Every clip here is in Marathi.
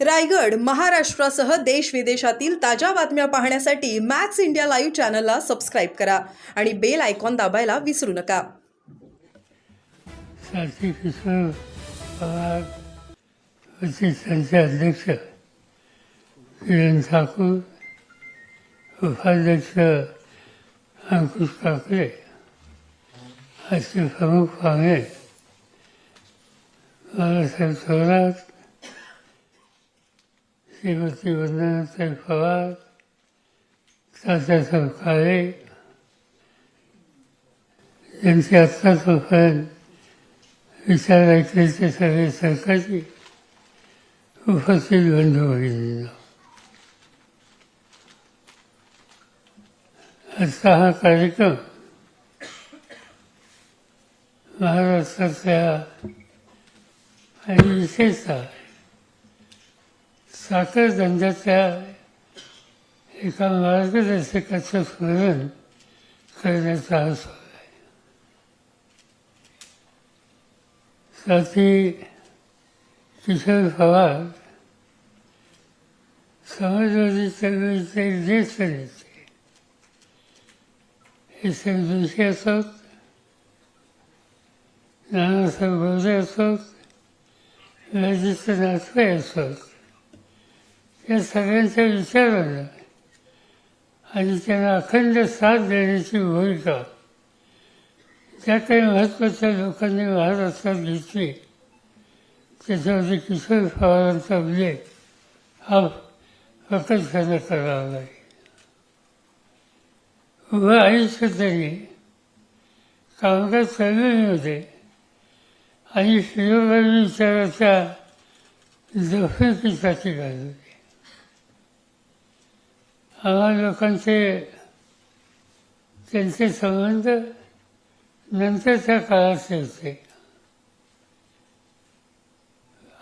रायगड महाराष्ट्रासह देश विदेशातील ताज्या बातम्या पाहण्यासाठी मॅक्स इंडिया लाईव्ह चॅनलला सबस्क्राईब करा आणि बेल आयकॉन दाबायला विसरू नका. सारथी किशोर पवार वरिष्ठांचे अध्यक्ष किरण ठाकूर उपाध्यक्ष अंकुश काकडे असे प्रमुख पाहुणे बाळासाहेब थोरात श्रीमती वंदनाताई पवार तात्यासाहेब काळे यांचे आत्तापर्यंत विचार ऐकण्याचे सगळे सरकारची उपस्थित बंधू भगिनींनो आजचा हा कार्यक्रम महाराष्ट्रातल्या आणि विशेषतः साखर धंद्याच्या एका मार्गदर्शकाचं स्मरण करण्याचा हा सोहळा आहे. साथी किशोर पवार समाजवादी चळवळीचे ज्येष्ठ नेते. हे एम जोशी असोत नानासाहेब गोरे असोत लजित नाथवे असोत. या विचार झाला आणि त्यांना अखंड साथ देण्याची भूमिका. ज्या काही महत्त्वाच्या लोकांनी महाराष्ट्रात घेतली त्याच्यामध्ये किशोर पवारांचा उल्लेख हा प्रकटपणे करावा लागेल उभं आयुष्य त्यांनी कामगार चळवळीमध्ये आणि शिरोगामी विचाराच्या जफीकीसाठी घालवली. लोकांचे त्यांचे संबंध नंतरच्या काळाचे होते.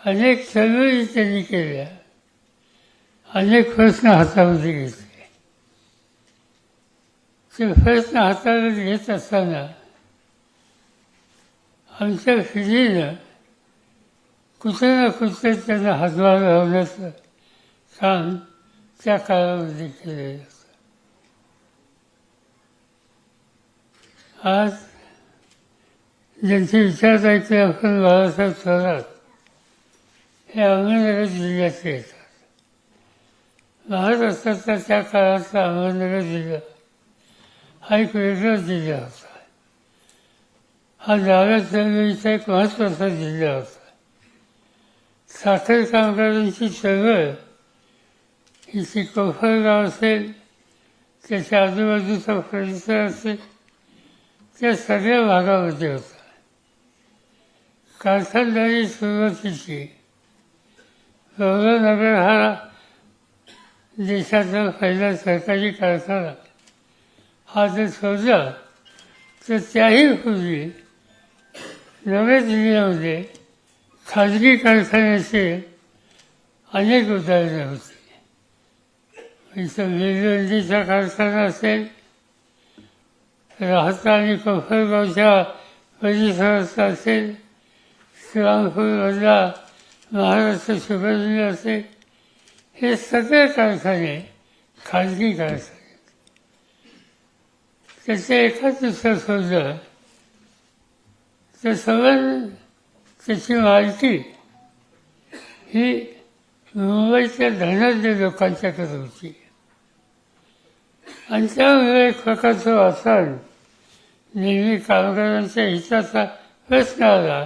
अनेक चळवळी त्यांनी केल्या. अनेक प्रश्न हातामध्ये घेतले. ते प्रश्न हातामध्ये घेत असताना आमच्या फिरीनं कुठे ना कुठं त्यांना हातभार लावण्याचं काम त्या काळामध्ये केले होतं आज ज्यांचे विचार ऐकले आपण बाळासाहेब थोरात हे अहमदनगर जिल्ह्याचे येतात. महाराष्ट्राचा त्या काळातला अहमदनगर जिल्हा हा एक वेगळा जिल्हा होता. हा डाव्या चळवळीचा एक महत्त्वाचा जिल्हा होता. साखर कामगारांची चळवळ तिथे ती असेल त्याच्या आजूबाजूचा परिसर असेल त्या सगळ्या भागामध्ये होता कारखानदारी सुरुवातीची गौरवनगर हा देशातला पहिला सरकारी कारखाना. हा जर शोधला तर त्याही पूर्वी नव्या दिल्लीमध्ये खाजगी कारखान्याचे अनेक उदाहरणं होती. इथं कारखाना असेल राहता आणि कफरगावच्या परिसराचा असेल श्रीरामपूरमधला महाराष्ट्र शुगर असेल हे सगळे कारखाने खाजगी कारखाने. त्याचे एकाच दुसरं शोधलं तर सगळं त्याची मालकी ही मुंबईच्या धनाढ्य लोकांच्याकडे होती. आणि त्यामुळे एक प्रकारचं वातावरण नेहमी कामगारांच्या हिताचा प्रश्न आला.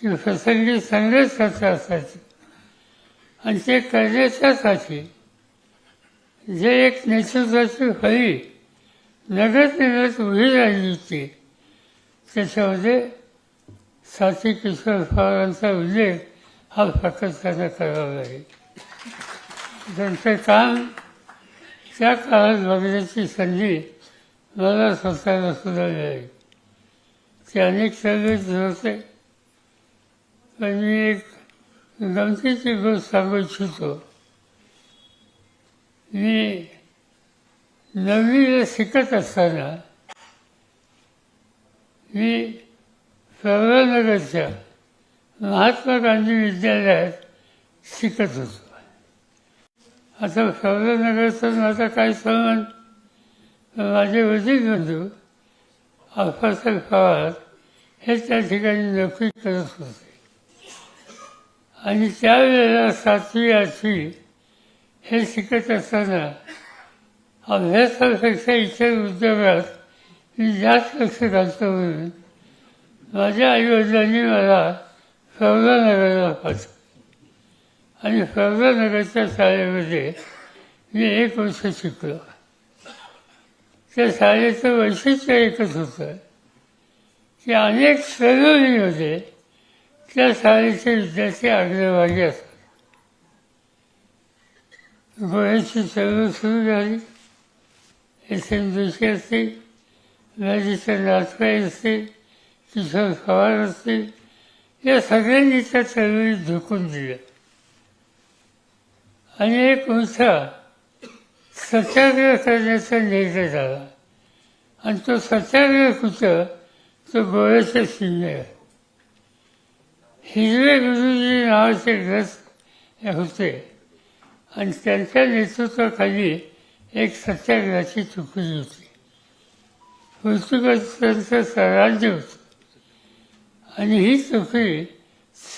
की प्रसंगी संघर्षाचे असायचे. आणि ते करण्याच्यासाठी जे एक नेतृत्वाची फळी नगर निगत उभी राहिली होती त्याच्यामध्ये साथी किशोर पवारांचा उल्लेख हा प्रकटपणे करावा लागेल त्यांचं काम त्या काळात बघण्याची संधी मला स्वतःला सुद्धा मिळाली ते अनेक सगळेच होते पण मी एक गमतीची गोष्ट सांगू इच्छितो मी नववीला शिकत असताना मी प्रवरानगरच्या महात्मा गांधी विद्यालयात शिकत होतो. आता शौर्यनगरचं माझा काही संबंध माझे वडील बंधू आप्पासाहेब पवार हे त्या ठिकाणी नोकरी करत होते. आणि त्यावेळेला सातवी आठवी हे शिकत असताना अभ्यासापेक्षा इतर उद्योगात मी जास्त लक्ष घालतो म्हणून माझ्या आईवडिलांनी मला सौदानगरला पाठवलं आणि सौदानगरच्या शाळेमध्ये मी एक वर्ष शिकलो. त्या शाळेचं वैशिष्ट्य एकच होतं की अनेक सहयोगीमध्ये त्या शाळेचे विद्यार्थी आग्रभागी असतात. गोळ्याची चळवळ सुरू झाली. एस एम जोशी असतील मॅजिस्टर नाथपाई असतील किशोर सवार असतील या सगळ्यांनी त्या चळवळीत झोकून दिल्या आणि एक मोठा सत्याग्रह करण्याचा निर्णय झाला. आणि तो सत्याग्रह कुठं? तो गोव्याच्या सीमेवर हिरवे गुरुजी नावाचे ग्रस्त होते. आणि त्यांच्या नेतृत्वाखाली एक सत्याग्रहाची तुकडी होती. पोर्तुगीजांचं स्वराज्य होतं. आणि ही तुकडी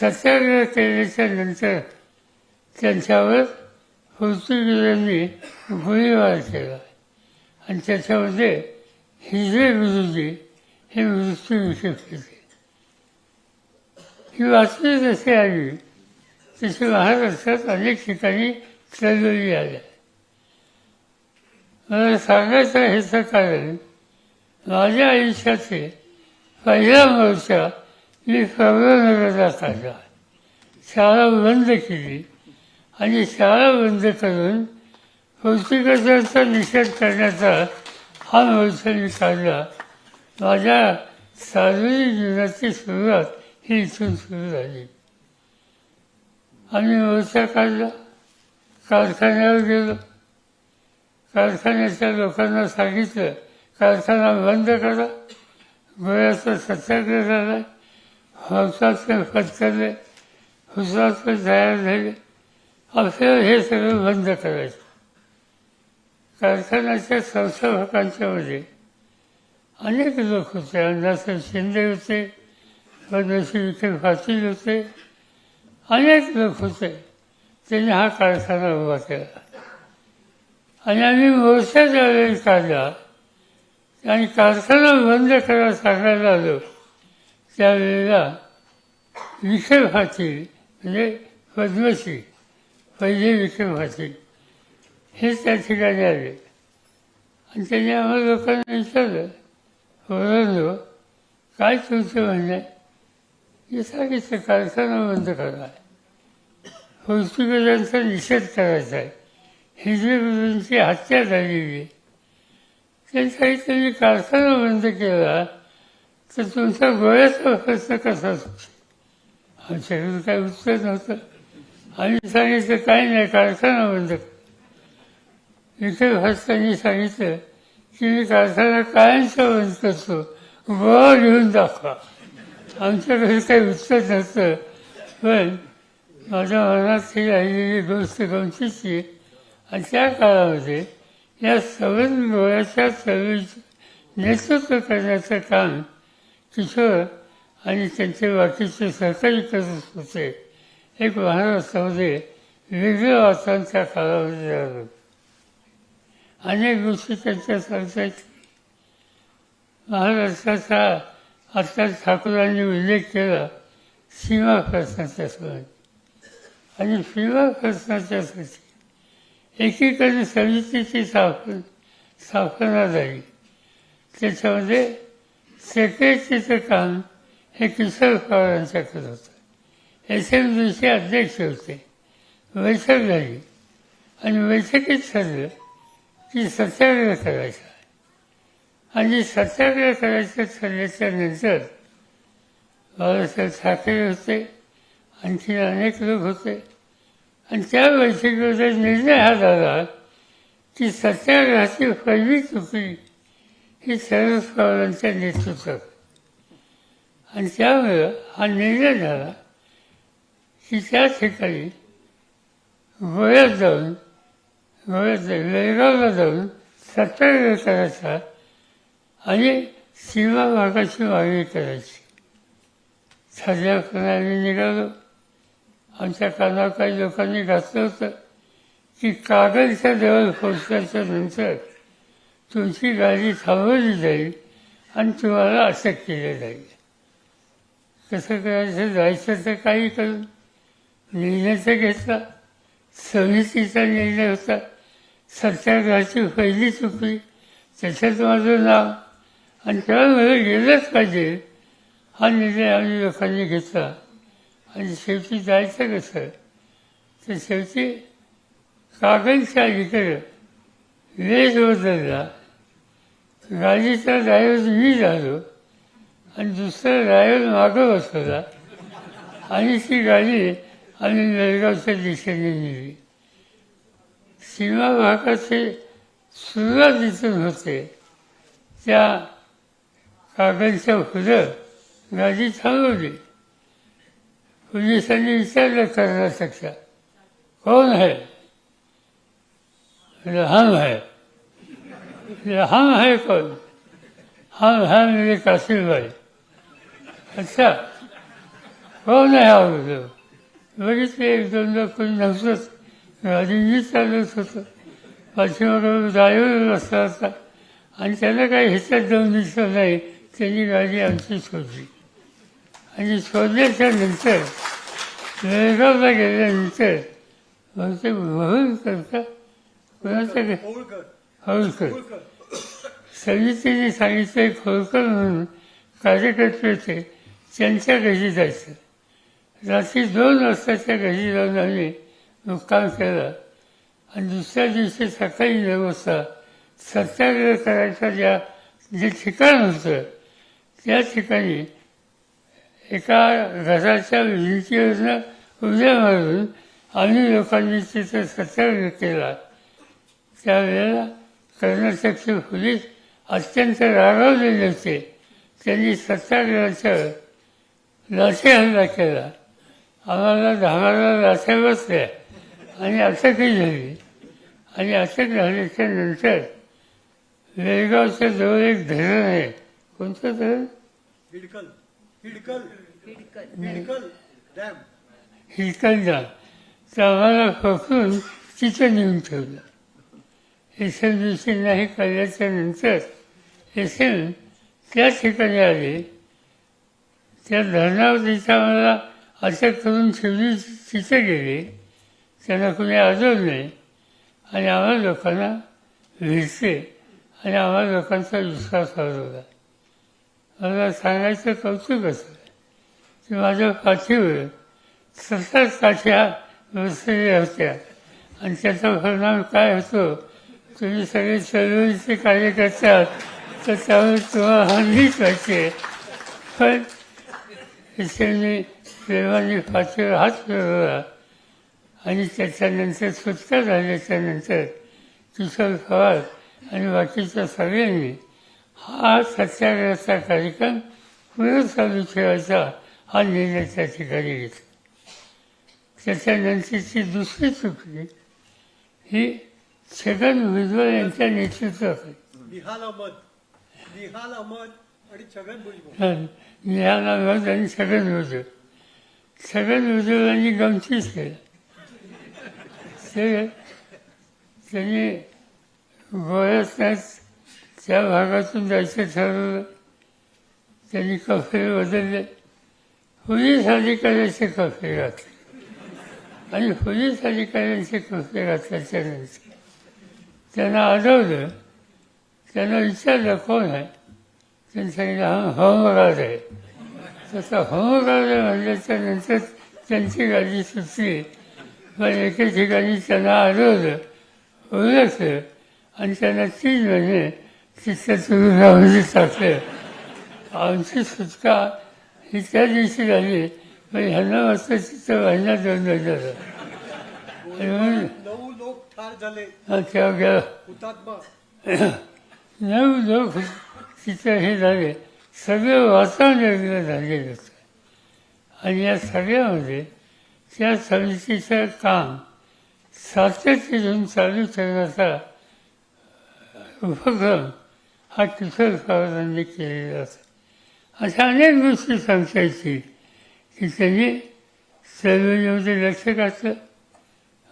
सत्याग्रह केल्याच्यानंतर त्यांच्यावर पोर्तुगीजांनी गोळीबार केला. आणि त्याच्यामध्ये हिजरे गुरुजी हे मृत्यूमुखी होते ही बातमी जशी आली तशी महाराष्ट्रात अनेक ठिकाणी चळवळी आल्या. मला सांगायचं ह्याचं कारण माझ्या आयुष्याचे पहिला मोर्चा मी प्रवरनगरला काढला शाळा बंद केली आणि शाळा बंद करून पोर्तुगीजांचा निषेध करण्याचा हा मोर्चा मी काढला. माझ्या सार्वजनिक जीवनाची सुरुवात ही इथून सुरू झाली. आम्ही मोर्चा काढला. कारखान्यावर गेलो. कारखान्याच्या लोकांना सांगितलं कारखाना बंद करा. गोव्याचा सत्याग्रह झाला. हौसाचे पत्करले हुसाचे तयार झाले असे हे सगळं बंद करायचं कारखान्याच्या संस्थापकांच्यामध्ये अनेक लोक होते अण्णासाहेब शिंदे होते पद्मश्री विखे पाटील होते। अनेक लोक होते त्यांनी हा कारखाना उभा केला आणि आम्ही मोर्चा ज्यावेळी काढला आणि कारखाना बंद करायला सांगायला आलो त्यावेळेला विषय पाटील म्हणजे पद्मशी पहिले विषय पाटील हे त्या ठिकाणी आले. आणि त्यांनी आम्हाला लोकांना विचारलं ओरडलो काय तुमचं म्हणणं आहे? हे सांगितलं कारखाना बंद करा. पोर्तुगीजांचा निषेध करायचा आहे. हिरवी हत्या झालेली आहे. त्यांनी सांगितलं मी कारखाना बंद केला तर तुमचा गोळ्याचा खर्च कसा असतो? आमच्याकडे काही उत्तर नव्हतं आम्ही सांगितलं काही नाही कारखाना बंद कर. विखे भास्करांनी सांगितलं की मी कारखाना कायमचा बंद करतो. गोळा लिहून दाखवा. आमच्याकडे काही उत्तर नव्हतं. पण माझ्या मनात ही राहिलेली गोष्ट गमतीची आणि त्या काळामध्ये या सवन गोळ्याच्या चळवळीचं नेतृत्व करण्याचं काम किशोर आणि त्यांचे बाकीचे सहकारी करत होते. एक महाराष्ट्रामध्ये वेगळं वातावरण त्या कालावधी झालं अनेक गोष्टी त्यांच्या सांगतात महाराष्ट्राचा आता ठाकूरांनी उल्लेख केला सीमा प्रश्नाच्या संबंधी आणि सीमा प्रश्नाच्यासाठी एकीकडे समितीची स्थापन स्थापना झाली. त्याच्यामध्ये सेक्रेटरीचं काम हे किशोर पवारांच्याकडे होतं. एस एम बीचे अध्यक्ष होते. बैठक झाली आणि बैठकीत ठरलं की सत्याग्रह करायचा आणि सत्याग्रह करायचं ठरल्याच्या नंतर बाबासाहेब ठाकरे होते. आणखी अनेक लोक होते. आणि त्या बैठकीवर निर्णय हा झाला की सत्याग्रहाची पहिली तुकडी हे शरद पवारांच्या नेतृत्वात आणि त्यामुळं हा निर्णय झाला की त्या ठिकाणी गोव्यात जाऊन गोव्यात वेळगावला जाऊन सत्याग्रह करायचा आणि सीमा भागाची मागणी करायची. साध्यापणे आम्ही निघालो? आमच्या कानावर काही लोकांनी घातलं होतं की कागदच्या देवळ पोचल्याच्या नंतर तुमची गाडी थांबवली जाईल आणि तुम्हाला अटक केलं जाईल. कसं करायचं जायचं तर काही करून निर्णय तर घेतला. समितीचा निर्णय होता. सत्याग्रहाची पहिली चुकली त्याच्यात माझं नाव. आणि त्यामुळे गेलंच पाहिजे. हा निर्णय आम्ही लोकांनी घेतला. आणि शेवटी जायचं कसं? तर शेवटी कागदच्या अलीकडं. वेळ बदलला. गाडीचा ड्रायव्हर मी झालो आणि दुसरा ड्रायव्हर मागं बसवला आणि ती गाडी आम्ही नळगावच्या दिशेने नेली. सीमा भागाचे सुरुवात इथून होते. त्या कागलच्या फुलं गाडी थांबवली. पोलिसांनी विचारलं कर्नाटकच्या कोण है बोले, है लहान हम है कौन हम है मेरे भाई अच्छा कौन नाही हा बोललो बघितले एक दोनदा कोणी नव्हतंच गाडी मी होतं पाठीमागं ड्रायव्हर बसला होता आणि त्याला काही ह्याच्यात जाऊन दिसलं नाही त्यांनी गाडी आमची शोधली आणि शोधल्याच्या नंतर बेळगावला गेल्यानंतर बहुतेक म्हणून करता। कोणाचं होळकर समितीने सांगितलं एक होळकर म्हणून कार्यकर्ते होते त्यांच्या घरी जायचं. रात्री दोन वाजताच्या घरी जाऊन आम्ही मुक्काम केला. आणि दुसऱ्या दिवशी सकाळी नऊ वाजता सत्याग्रह करायचं ज्या जे ठिकाण होतं त्या ठिकाणी एका घराच्या भिंतीवरनं उद्या मारून आम्ही लोकांनी तिथं सत्याग्रह केला. त्यावेळेला कर्नाटकचे पोलीस अत्यंत रागावलेले होते. त्यांनी सत्याग्रहाच्यावर लाठी हल्ला केला. आम्हाला धामाला लाथ्या बसल्या. आणि अटकही झाली. आणि अटक झाल्याच्यानंतर बेळगावच्या जवळ एक धरण आहे. कोणतं धरण? हिडकल. हिडकल. हिडकल डॅम. तर आम्हाला पकडून तिथं नेऊन ठेवलं. एस एम हे कळल्याच्या नंतर एस त्या ठिकाणी आले. त्या धरणावर मला आम्हाला अटक करून ठेवली तिथे गेले. त्यांना कोणी आढळलं नाही. आणि आम्हा लोकांना भेटले आणि आम्हा लोकांचा विश्वास हरवला. मला सांगायचं कौतुक असं की माझ्या पाठीवर सतत काठ्या बसलेल्या होत्या. आणि त्याचा परिणाम काय होतो तुम्ही सगळे चळवळीचे कार्यकर्ते आहात तर त्यामुळे तुम्हाला हल्लीच पाहिजे पण मी प्रेमाने पाठीवर हात फिरवला आणि त्याच्यानंतर सुटका झाल्याच्यानंतर किशोर पवार आणि बाकीच्या सगळ्यांनी हा सत्याग्रहाचा कार्यक्रम पुढे चालू ठेवायचा हा निर्णय त्या ठिकाणी घेतला. त्याच्यानंतरची दुसरी चुकी ही छगन भुजबळ यांच्या नेतृत्वाखाली निहाल अहमद. निहाल अहमद आणि छगन भुजबळ. निहाल अहमद आणि छगन भुजबळ. छगन भुजबळांनी गमतीच केलं. ते त्यांनी गोव्यातच त्या भागातून जायचं ठरवलं. त्यांनी कफे बदलले. पोलीस अधिकाऱ्याचे कफे घातले. आणि पोलीस अधिकाऱ्यांचे कफे घातल्याच्यानंतर त्यांना आढळलं. त्यांना विचारलं कोण आहे? त्यांनी सांगितलं हा होमगार्ड आहे. तसं होमगार्ड म्हणल्याच्या नंतर त्यांची गाडी सुटली. पण एके ठिकाणी त्यांना आढळलं ओळखलं. आणि त्यांना तीन महिने तिथल्या तुरुंगामध्ये टाकलं. आमची सुटका ही त्या दिवशी झाली. पण ह्यांना वाजता तिथं महिना दोन महिन्याला आणि म्हणून ठार झाले. हा हुतात्मा. नऊ लोक तिथं हे झाले. सगळं वातावरण वेगळं झालेलं होतं. आणि या सगळ्यामध्ये त्या समितीचं काम सातत्य घेऊन चालू ठेवण्याचा उपक्रम हा किशोर पवारांनी केलेला असतो अशा अनेक गोष्टी सांगता येतील की त्यांनी सर्वेमध्ये लक्ष घातलं.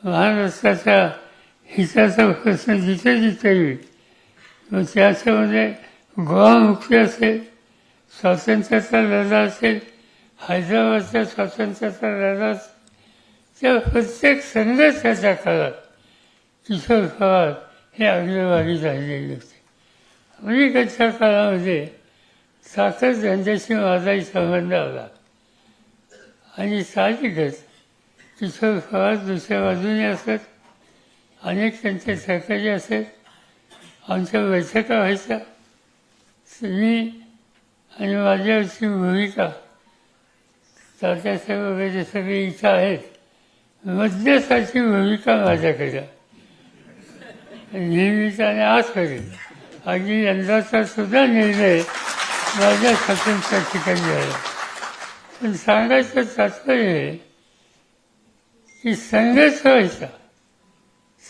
महाराष्ट्राच्या हिताचा प्रश्न जिथे जिथे येईल. मग त्याच्यामध्ये म्हणजे गोवामुक्ती असेल स्वातंत्र्याचा लढा असेल हैदराबादच्या स्वातंत्र्याचा लढा असेल त्या प्रत्येक संघर्षाच्या काळात किशोर पवार हे आग्रवादी राहिलेले होते. अमेरिकेच्या काळामध्ये साखर धंद्याशी माझाही संबंध आला. आणि साहजिकच किशोर पवार दुसऱ्या बाजूने असत अनेक त्यांचे सहकारी असेल. आमच्या बैठका व्हायच्या मी आणि माझ्यावरची भूमिका. तात्यासाहेब वगैरे सगळे इथं आहेत. मध्यस्थाची भूमिका माझ्याकडे. नेहमीचा आणि आज करेल अगदी यंदाचा सुद्धा निर्णय माझ्या स्वतंत्र ठिकाणी झाला पण सांगायचं तात्पर्य आहे की संघच व्हायचा.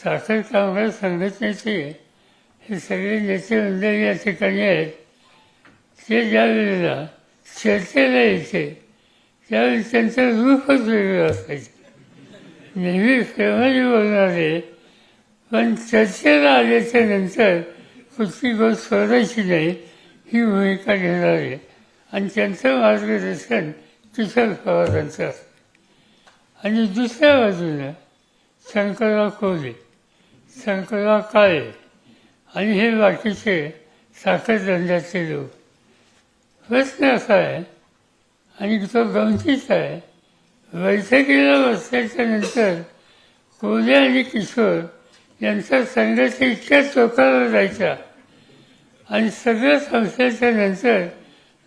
साखर कामगार संघटनेचे हे सगळे नेते मंडळी या ठिकाणी आहेत. ते ज्या वेळेला चर्चेला यायचे त्यावेळी त्यांचं रूपच वेगळं असायचं. नेहमी प्रेमाने बोलणारे पण चर्चेला आल्याच्यानंतर कुठली गोष्ट सोडायची नाही ही भूमिका घेणारे. आणि त्यांचं मार्गदर्शन तुषार पवारांचं असतं. आणि दुसऱ्या बाजूनं शंकरराव कोले शंकरराव काळे आणि हे बाकीचे साखर धंद्याचे लोक प्रश्न असा आहे आणि तो गमतीच आहे बैठकीला बसल्याच्या नंतर कोले आणि किशोर यांचा संघर्ष इतक्या चोखाला जायचा. आणि सगळं संस्थेच्या नंतर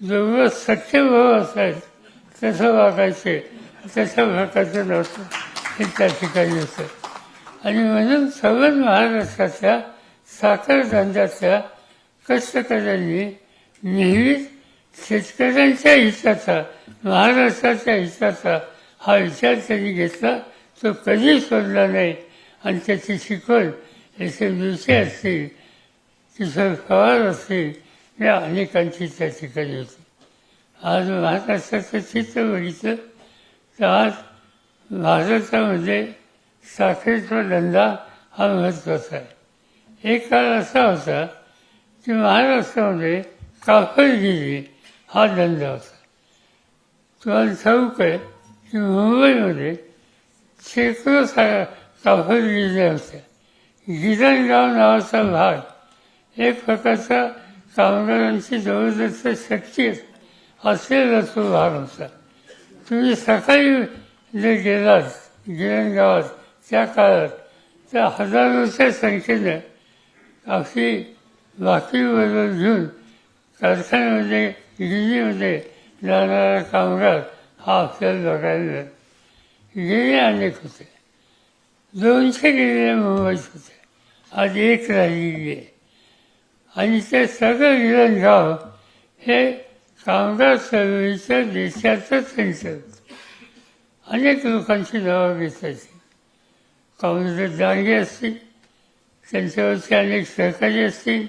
जवळ सख्य भाव असायचं. तसं वागायचे तशा प्रकारचं नव्हतं. हे त्या ठिकाणी होतं. आणि म्हणून सगळं महाराष्ट्राच्या साखर धंद्याच्या कष्टकऱ्यांनी नेहमीच शेतकऱ्यांच्या हिताचा महाराष्ट्राच्या हिताचा हा विचार त्यांनी घेतला. तो कधी सोडला नाही. आणि त्याची शिकवण याचे दिवशी असतील किशोर पवार असतील या अनेकांची त्या ठिकाणी होती. आज महाराष्ट्राचं चित्र बघितलं तर आज भारतामध्ये साखरेचा धंदा हा महत्त्वाचा आहे. एक काळ असा होता की महाराष्ट्रामध्ये कापडगिरी हा धंदा होता. तुम्हाला ठाऊक आहे की मुंबईमध्ये शेकडो सा कापडगिऱ्या होत्या. गिरणगाव नावाचा भाग एक प्रकारचा कामगारांची जबरदस्त शक्ती असलेला तो भाग होता. तुम्ही सकाळी जर गेलात गिरणगावात त्या काळात त्या हजारोच्या संख्येनं आपली बाकीबरोबर घेऊन कारखान्यामध्ये गिरणीमध्ये जाणारा कामगार हा आपल्याला बघायला मिळाला. गिरणे अनेक होते. दोनशे गिरण्या मुंबईत होते. आज एक राहिलेली आहे. आणि ते सगळं गिरणगाव हे कामगार चळवळीच्या देशाचं त्यांचं अनेक लोकांची नावं घेतायची काँग्रेस दांडगे असतील त्यांच्यावरचे अनेक सहकारी असतील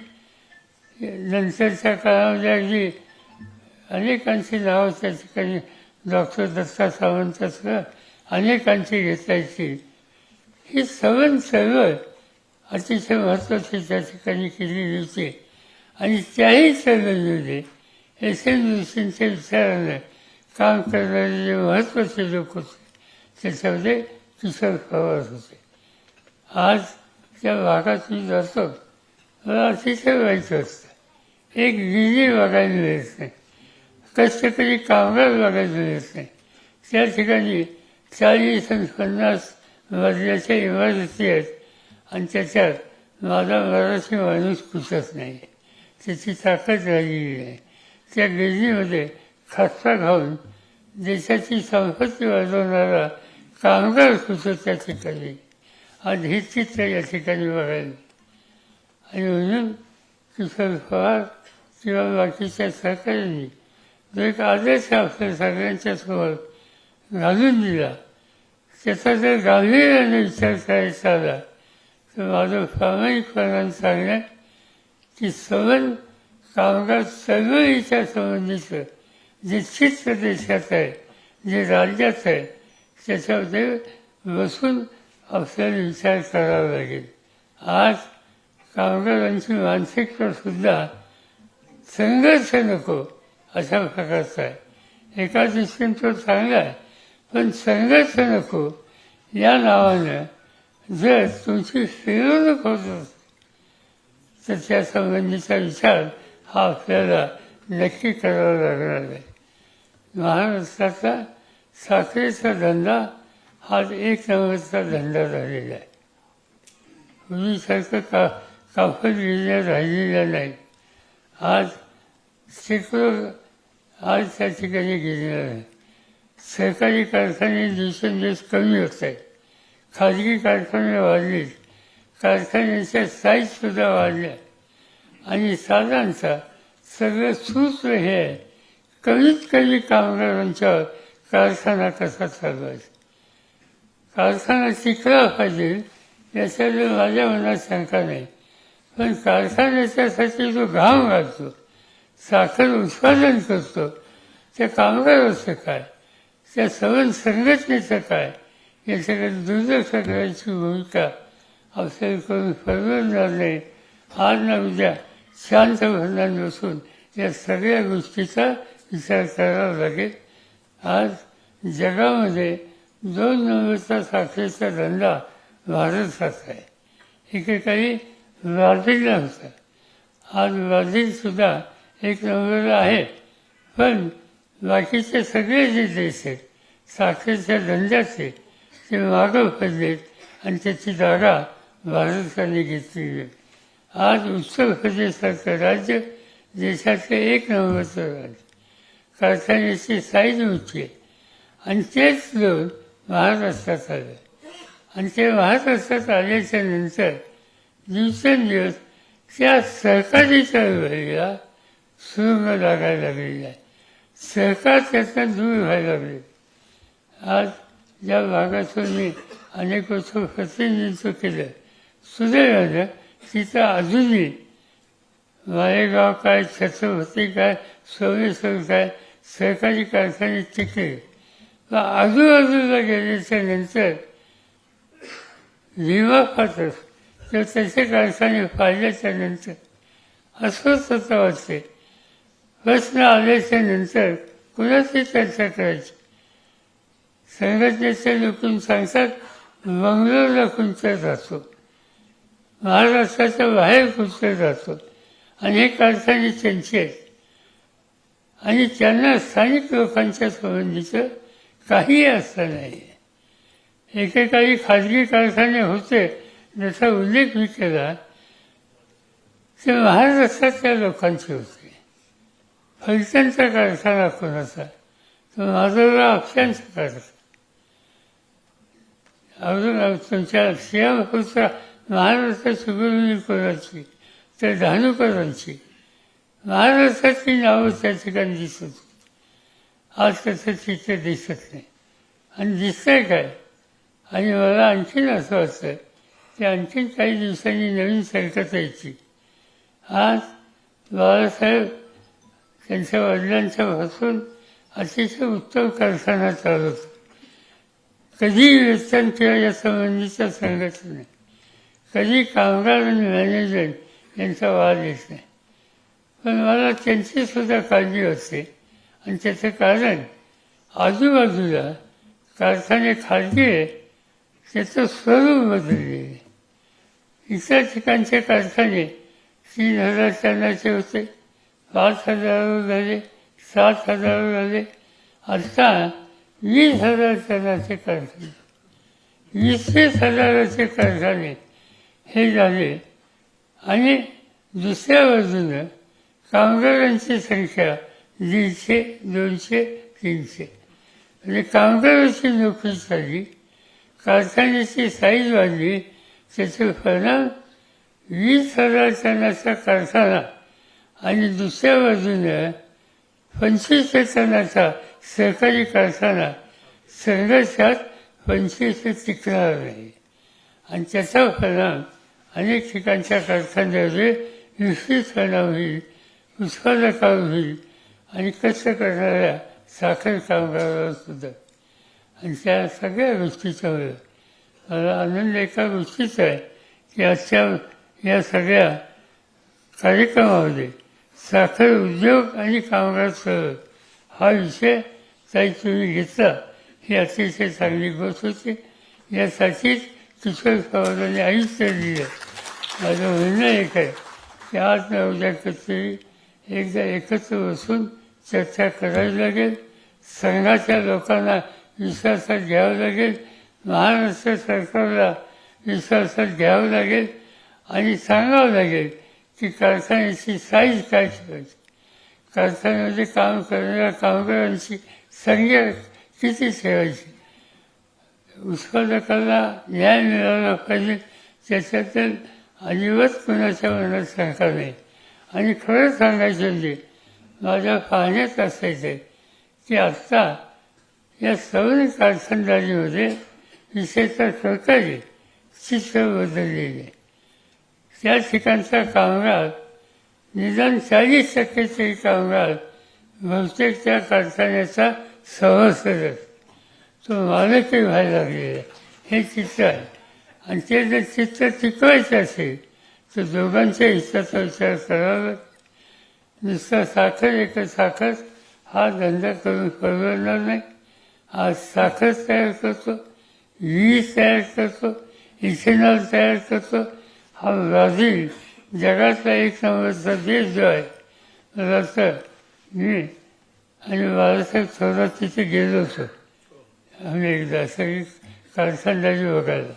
नंतरच्या काळामध्ये अगदी अनेकांची नावं त्या ठिकाणी डॉक्टर दत्ता सावंतासह अनेकांची घेतायची ही सवन चळवळ अतिशय महत्त्वाची त्या ठिकाणी केलेली होती आणि त्याही चळवळीमध्ये एस एन जोशींच्या विचारानं काम करणारे जे महत्त्वाचे लोक होते त्याच्यामध्ये किशोर पवार होते. आज त्या भागातून मी जातो मला अतिशय व्हायचं असतं. एक गिरी बघायला मिळत. नाही कष्टकरी कामगार बघायला मिळत. नाही त्या ठिकाणी चाळीस आणि पन्नास मजल्याच्या इमारती आहेत आणि त्याच्यात माझा मराठी माणूस कुठत नाही. त्याची ताकद राहिलेली नाही त्या गर्दीमध्ये खस्ता घालून देशाची संपत्ती वाजवणारा कामगार सुद्धा त्या ठिकाणी. आज हे चित्र या ठिकाणी बघायला. आणि म्हणून किशोर पवार किंवा बाकीच्या सहकाऱ्यांनी जो एक आदेश आपल्या सगळ्यांच्या समोर घालून दिला. त्याचा जर गांभीर्याने विचार करायचा आला तर माझं प्रामाणिकपणाने सांगणं की सबल कामगार चळवळीच्या संबंधीचं जे चित्र देशात आहे जे राज्यात आहे त्याच्यामध्ये बसून आपल्याला विचार करावा लागेल. आज कामगारांची मानसिकतासुद्धा संघर्ष नको अशा प्रकारचा आहे. एका दृष्टीने तो चांगला आहे पण संघर्ष नको या नावानं जर तुमची फिरवणूक होत असेल तर त्यासंबंधीचा विचार हा आपल्याला नक्की करावा लागणार आहे. महाराष्ट्राचा साखरेचा धंदा हा एक नंबरचा धंदा झालेला आहे. पूर्वीसारखं का कापड गिरण्या राहिलेल्या नाही. आज शेकडो आज त्या ठिकाणी गिरण्या नाही सरकारी कारखाने दिवसेंदिवस कमी होत आहेत. खाजगी कारखाने वाढलेत. कारखान्याच्या साईजसुद्धा वाढल्या. आणि साधारणतः सगळं सूत्र हे आहे कमीत कमी कामगारांच्या कारखाना कसा चालवायचा कारखाना टिकला पाहिजे याच्यावर माझ्या मनात शंका नाही. पण कारखान्याच्यासाठी जो घाम घालतो साखर उत्पादन करतो त्या कामगाराचं काय? त्या सवन संघटनेचं काय? याच्याकडे दुर्लक्ष करण्याची भूमिका आपल्याला करून परवडणार नाही. आज ना उद्या शांत भरणार नसून या सगळ्या गोष्टीचा विचार करावा लागेल. आज जगामध्ये दोन नंबरचा साखरेचा धंदा भारतात आहे एकेकाळी ब्राझीलला होतं आज ब्राझीलसुद्धा एक नंबरला आहे. पण बाकीचे सगळे जे देश आहेत साखरेच्या धंद्याचे ते मागं पडलेत आणि त्याची जागा भारताने घेतली आहे. आज उत्तर प्रदेशसारखं राज्य देशातलं एक नंबरचं राज्य. कारखान्याची साईज उंची आहे. आणि तेच लोक महाराष्ट्रात आले आणि ते महाराष्ट्रात आल्याच्यानंतर दिवसेंदिवस त्या सरकारी चळवळीला सुरुंग लागायला लागलेला आहे. सरकार त्यातनं दूर व्हायला लागले. आज ज्या भागातून मी अनेक वर्ष प्रतिनिधित्व केलं. सुदैवानं तिथं अजूनही मालेगाव काय छत्रपती काय सोमेश्वर काय सरकारी कारखाने टिकले व आजूबाजूला गेल्याच्यानंतर विमा खातं तर त्याचे कारखाने पाहिल्याच्या नंतर अस्वस्थता वाटते प्रश्न आल्याच्यानंतर कुणाची चर्चा करायची? संघटनेच्या लोकून सांगतात बंगलोरला कुंचर जातो. महाराष्ट्राच्या बाहेर कुंचर जातो. आणि हे कारखाने त्यांचे आहेत. आणि त्यांना स्थानिक लोकांच्या संबंधीचं काही असं नाही. एकेकाळी खाजगी कारखाने होते जसा उल्लेख मी केला. ते महाराष्ट्रातल्या लोकांचे होते. फलटणचा कारखाना कोणाचा तो माधवराव अक्षांचा कारखाना. अजून तुमच्या सियापूरचा महाराष्ट्राची गुरुनी कोणाची? तर धानुकरांची. महाराष्ट्राची नावं त्या ठिकाणी दिसत होती. आज कसं चित्र दिसत नाही. आणि दिसतंय काय? आणि मला आणखीन असं वाटतं की आणखीन काही दिवसांनी नवीन सरकत यायची. आज बाळासाहेब त्यांच्या वडिलांच्या पासून अतिशय उत्तम कारखाना चालवतो कधी वेतन किंवा या संबंधीच्या संघटना कधी कामगार आणि मॅनेजमेंट यांचा वाद येत नाही. पण मला त्यांची सुद्धा काळजी असते आणि त्याचं कारण आजूबाजूला कारखाने खाजगी आहे त्याचं स्वरूप बदलले इतर ठिकाणचे कारखाने तीन हजार टनाचे होते पाच हजारावर झाले सात हजारावर झाले. आता वीस हजार टनाचे कारखाने वीस वीस हजाराचे कारखाने हे झाले. आणि दुसऱ्या बाजूनं कामगारांची संख्या दीडशे दोनशे तीनशे. म्हणजे कामगारांची नोकरी झाली. कारखान्याची साईज वाढली. त्याचे परिणाम वीस हजार टनाचा कारखाना आणि दुसऱ्या बाजूनं पंचवीस टनाचा सरकारी कारखाना संघर्षात पंचवीस टिकणार नाही आणि त्याचा परिणाम अनेक ठिकाणच्या कारखान्यावर निश्चित परिणाम होईल. उत्पादकावर होईल आणि कष्ट करणाऱ्या साखर कामगारावर सुद्धा. आणि त्या सगळ्या गोष्टीच्यामुळे मला आनंद एका गोष्टीचा आहे की आजच्या या सगळ्या कार्यक्रमामध्ये साखर उद्योग आणि कामगार हा विषय काही तुम्ही घेतला. ही अतिशय चांगली गोष्ट होती. यासाठीच किशोर समाजाने आयुष्य दिलं. माझं म्हणणं एक आहे की आज न उद्या कधीतरी एकदा एकत्र बसून चर्चा करावी लागेल. संघाच्या लोकांना विश्वासात घ्यावं लागेल. महाराष्ट्र सरकारला विश्वासात घ्यावं लागेल आणि सांगावं लागेल की कारखान्याची साईज काय ठेवायची? कारखान्यामध्ये काम करणाऱ्या कामगारांची संख्या किती ठेवायची? उत्पादकाला न्याय मिळाला पाहिजे. त्याच्यातील अजिबात कुणाच्या मनात शंका नाही. आणि खरं सांगायचं म्हणजे माझ्या पाहण्यात असायचं की आत्ता या सवय कारखानदारीमध्ये म्हणजे विशेषतः सरकारी चित्र बदललेले आहे. त्या ठिकाणचा कामगार निदान चाळीस टक्के तरी कामगार बहुतेक त्या कारखान्याचा सभासद तो मालकही व्हायला लागलेला आहे. हे चित्र आहे. आणि ते जर चित्र टिकवायचं असेल तर दोघांच्या हिताचा विचार करावा नुसता साखर एक साखर हा धंदा करून परवडणार नाही. आज साखर तयार करतो वीज तयार करतो इथेनॉल तयार करतो. हा ब्राझील जगातला एक नंबरचा देश जो आहे. मला तर मी आणि बाळासाहेब थोरात तिथे गेलो होतो. आम्ही एकदा सगळी कारखानदारी बघायला.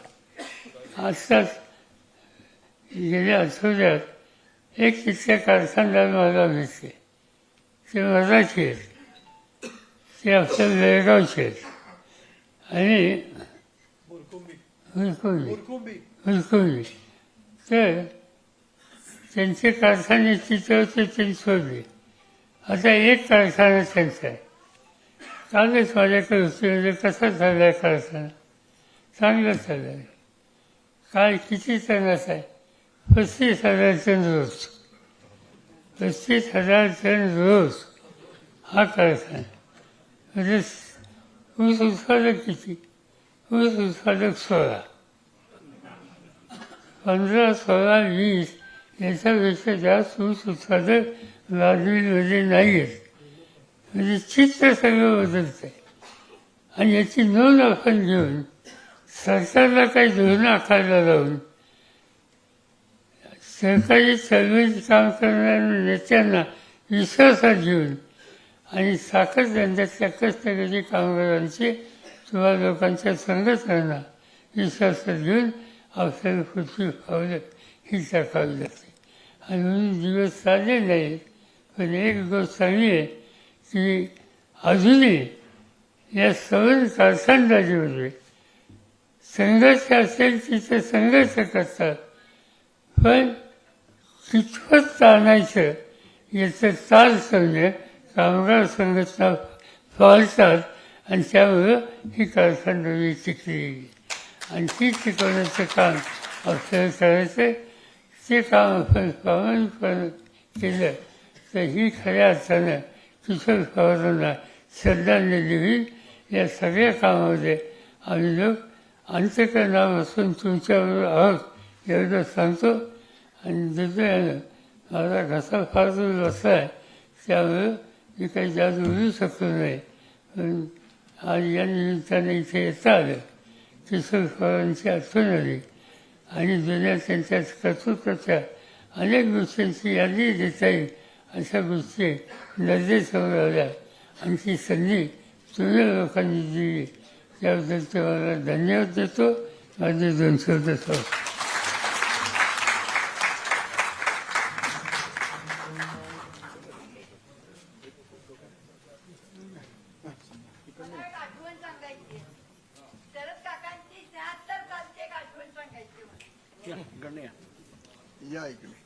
आत्ताच गेल्या आठवड्यात एक तिथले कारखानदार मला भेटले ते मराठी आहेत ते आपल्या बेळगावचे आहेत आणि हुलकुंडी तर त्यांचे कारखाने तिथे होते त्यांनी सोडले. आता एक कारखाना त्यांचा आहे. कालच माझ्याकडे होते म्हणजे कसा चालला आहे कारखाना? चांगला चालला आहे काय किती टनाचा आहे? पस्तीस हजार टन रोज पस्तीस हजार टन रोज हा कारखाना म्हणजे ऊस उत्पादक किती? ऊस उत्पादक सोळा. पंधरा सोळा वीस याच्यापेक्षा जास्त ऊस उत्पादक ब्राझीलमध्ये नाही आहेत म्हणजे चित्र सगळं बदलतं आहे आणि याची नोंद आपण घेऊन सरकारला काही धोरणं आखायला लावून सरकारी चळवळीत काम करणाऱ्या नेत्यांना विश्वासात घेऊन आणि साखर धंद्यातल्या कष्टकरी कामगारांची किंवा लोकांच्या संघटनांना विश्वासात घेऊन आपल्याला खुर्ची पावलं ही टाकावी लागते आणि म्हणून दिवस चालले नाही पण एक गोष्ट चांगली आहे की अजूनही या सवय कारखानदारीमध्ये संघर्ष असेल तिथे संघर्ष करतात. पण कितपत आणायचं याचं ताल समजे कामगार संघटना पाळतात आणि त्यामुळं ही कारखानदारी टिकली. आणि ती टिकवण्याचं काम आपल्याला करायचं. ते काम आपण प्रामाणिकपणे केलं तर ही खऱ्या अर्थानं किशोर पवारांना श्रद्धांजली होईल या सगळ्या कामामध्ये आम्ही लोक अंतकरणावर असून तुमच्याबरोबर आहोत एवढं सांगतो. आणि दुसऱ्यानं माझा घसा फार दूर बसला आहे त्यामुळं मी काही जादू बोलू शकलो नाही. पण आज या निमित्ताने इथे येता आलं किशोर आठवण आली. आणि जुन्या त्यांच्या कर्तृत्वाच्या अनेक गोष्टींची यादी देता येईल अशा गोष्टी नजरेसमोर आल्या. आणि ती संधी तुम्ही लोकांनी दिली. त्याबद्दल तुम्हाला धन्यवाद देतो. माझे दोन शब्द やいくね。